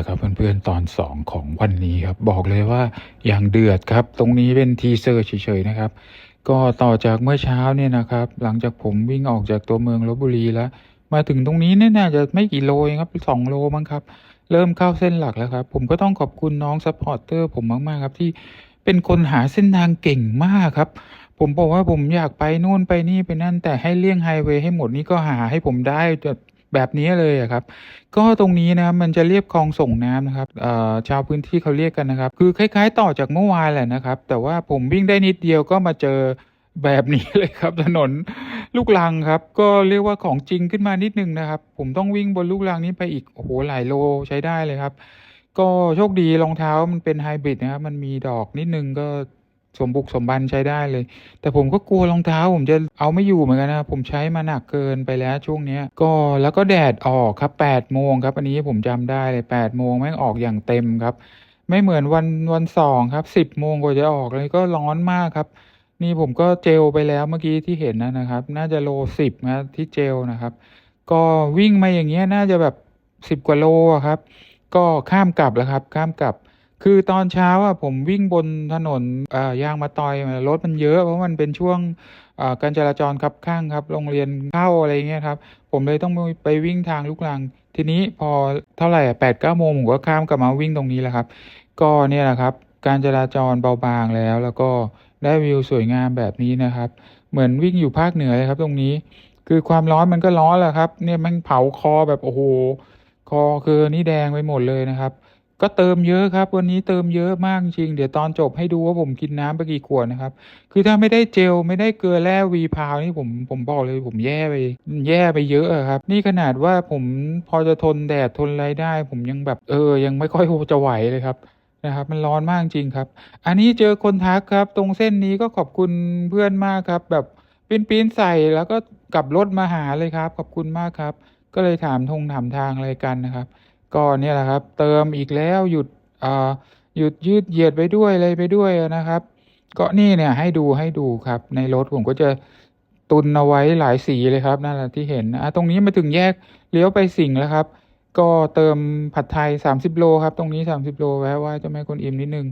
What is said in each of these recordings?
ละครับเพื่อนๆตอน 2 ของวันนี้ครับ บอกเลยว่าอย่างเดือดครับ ตรงนี้เป็นทีเซอร์เฉยๆนะครับ ก็ต่อจากเมื่อเช้าเนี่ยนะครับ หลังจากผมวิ่งออกจากตัวเมืองลบบุรีแล้ว มาถึงตรงนี้เนี่ยน่าจะไม่กี่โลเองครับสองโลมั้งครับ เริ่มเข้าเส้นหลักแล้วครับ ผมก็ต้องขอบคุณน้องซัพพอร์ตเตอร์ผมมากๆครับที่เป็นคนหาเส้นทางเก่งมากครับ ผมบอกว่าผมอยากไปนู่นไปนี่ไปนั่นแต่ให้เลี่ยงไฮเวย์ให้หมดนี่ก็หาให้ผมได้ แบบนี้เลยครับ ก็ตรงนี้นะครับมันจะเรียบคลองส่งน้ำนะครับชาวพื้นที่เขาเรียกกันนะครับ คือคล้าย ๆ ต่อจากเมื่อวานแหละนะครับ แต่ว่าผมวิ่งได้นิดเดียวก็มาเจอแบบนี้เลยครับ ถนนลูกรังครับ ก็เรียกว่าของจริงขึ้นมานิดนึงนะครับ ผมต้องวิ่งบนลูกรังนี้ไปอีกโอ้โหหลายโลใช้ได้เลยครับ ก็โชคดีรองเท้ามันเป็นไฮบริดนะครับ มันมีดอกนิดนึงก็ สมบุกสมบันใช้ได้เลย แต่ผมก็กลัวรองเท้า ผมจะเอาไม่อยู่เหมือนกันนะ ผมใช้มาหนักเกินไปแล้วช่วงเนี้ย ก็แล้วก็แดดออกครับแปดโมงครับ อันนี้ผมจำได้เลยแปดโมงแม่งออกอย่างเต็มครับ ไม่เหมือนวันวันสองครับสิบโมงกว่าจะออกเลยก็ร้อนมากครับ นี่ผมก็เจลไปแล้วเมื่อกี้ที่เห็นนะนะครับ น่าจะโลสิบนะที่เจลนะครับ ก็วิ่งมาอย่างเงี้ยน่าจะแบบสิบกว่าโลครับ ก็ข้ามกลับแล้วครับ ข้ามกลับ คือตอนเช้าอะผมวิ่งบนถนนยางมาตอยรถมันเยอะเพราะมันเป็นช่วงการจราจรครับข้างครับ โรงเรียนเข้าอะไรเงี้ยครับ ผมเลยต้องไปวิ่งทางลูกรัง ทีนี้พอเท่าไหร่แปดเก้าโมงผมก็ข้ามกลับมาวิ่งตรงนี้แหละครับ ก็เนี่ยแหละครับ การจราจรเบาบางแล้ว แล้วก็ได้วิวสวยงามแบบนี้นะครับ เหมือนวิ่งอยู่ภาคเหนือเลยครับ ตรงนี้ คือความร้อนมันก็ร้อนแหละครับ เนี่ยมันเผาคอแบบโอ้โหคอคือนี่แดงไปหมดเลยนะครับ ก็เติมเยอะครับ วันนี้เติมเยอะมากจริง เดี๋ยวตอนจบให้ดูว่าผมกินน้ำไปกี่ขวดนะครับ คือถ้าไม่ได้เจลไม่ได้เกลือแร่วีพาวนี่ผมผมบอกเลยผมแย่ไป แย่ไปเยอะอะครับ นี่ขนาดว่าผมพอจะทนแดดทนอะไรได้ ผมยังแบบเออ ยังไม่ค่อยจะไหวเลยครับนะครับมันร้อนมากจริงครับ อันนี้เจอคนทักครับ ตรงเส้นนี้ก็ขอบคุณเพื่อนมากครับ แบบปีนปีนใส่แล้วก็กลับรถมาหาเลยครับ ขอบคุณมากครับ ก็เลยถามทงถามทางอะไรกันนะครับ ก็เนี่ยแหละครับ เติมอีกแล้วหยุดอ่าหยุดยืดเหยียดไปด้วยอะไรไปด้วยนะครับ ก็นี่เนี่ยให้ดูให้ดูครับ ในรถผมก็จะตุนเอาไว้หลายสีเลยครับนั่นแหละที่เห็นอะตรงนี้มาถึงแยกเลี้ยวไปสิงห์แล้วครับ ก็เติมผัดไทย 30 โลครับ ตรงนี้ 30 โลแวะว่าจะแม่กวนอิ่มนิดนึง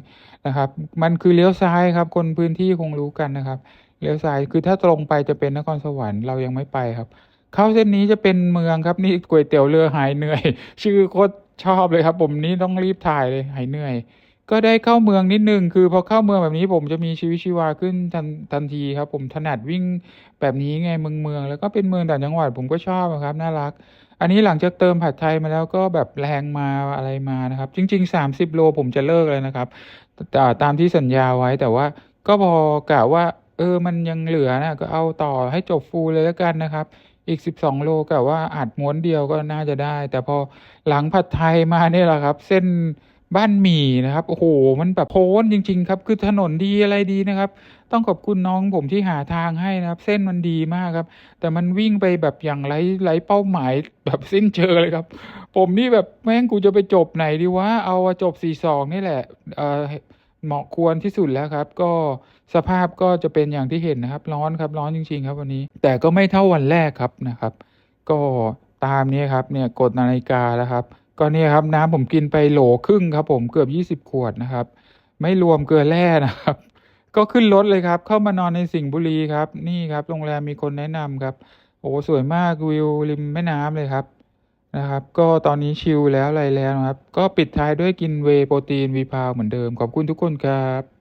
นะครับ มันคือเลี้ยวซ้ายครับ คนพื้นที่คงรู้กันนะครับ เลี้ยวซ้ายคือถ้าตรงไปจะเป็นนครสวรรค์เรายังไม่ไปครับ เข้าเส้นนี้จะเป็นเมืองครับนี่ก๋วยเตี๋ยวเรือหายเหนื่อย ชื่อโคตรชอบเลยครับ ผมนี่ต้องรีบถ่ายเลยหายเหนื่อย ก็ได้เข้าเมืองนิดนึงคือพอเข้าเมืองแบบนี้ผมจะมีชีวิตชีวาขึ้นทันทันทีครับ ผมถนัดวิ่งแบบนี้ไงเมืองเมืองแล้วก็เป็นเมืองต่างจังหวัดผมก็ชอบครับน่ารัก อันนี้หลังจากเติมผัดไทยมาแล้วก็แบบแรงมาอะไรมานะครับ จริง ๆ 30 โลผมจะเลิกเลยนะครับแต่ตามที่สัญญาไว้แต่ว่าก็พอกะว่า เออมันยังเหลือนะก็เอาต่อให้จบฟูลเลยแล้วกันนะครับ อีก 12 โลกะว่าอัดม้วนเดียวก็น่าจะได้ แต่พอหลังผัดไทยมาเนี่ยแหละครับ เส้นบ้านหมี่นะครับโอ้โหมันแบบโพ้นจริง ๆ ครับ คือถนนดีอะไรดีนะครับ ต้องขอบคุณน้องผมที่หาทางให้นะครับ เส้นมันดีมากครับ แต่มันวิ่งไปแบบอย่างไร้ไรเป้าหมายแบบสิ้นเชิงเลยครับ ผมนี่แบบแม่งกูจะไปจบไหนดีวะเอาจบ42นี่แหละเออ เหมาะควรที่สุดแล้วครับ ก็สภาพก็จะเป็นอย่างที่เห็นนะครับ ร้อนครับร้อนจริง ๆ ครับวันนี้ แต่ก็ไม่เท่าวันแรกครับนะครับ ก็ตามนี้ครับเนี่ยกดนาฬิกาแล้วครับ ก็เนี่ยครับน้ำผมกินไปโหลครึ่งครับ ผมเกือบ 20 ขวดนะครับ ไม่รวมเกลือแร่นะครับ ก็ขึ้นรถเลยครับ เข้ามานอนในสิงห์บุรีครับ นี่ครับโรงแรมมีคนแนะนำครับ โอ้สวยมากวิวริมแม่น้ำเลยครับ นะครับ ก็ตอนนี้ชิลแล้วอะไรแล้วนะครับ ก็ปิดท้ายด้วยกินเวโปรตีนวีพาวเหมือนเดิม ขอบคุณทุกคนครับ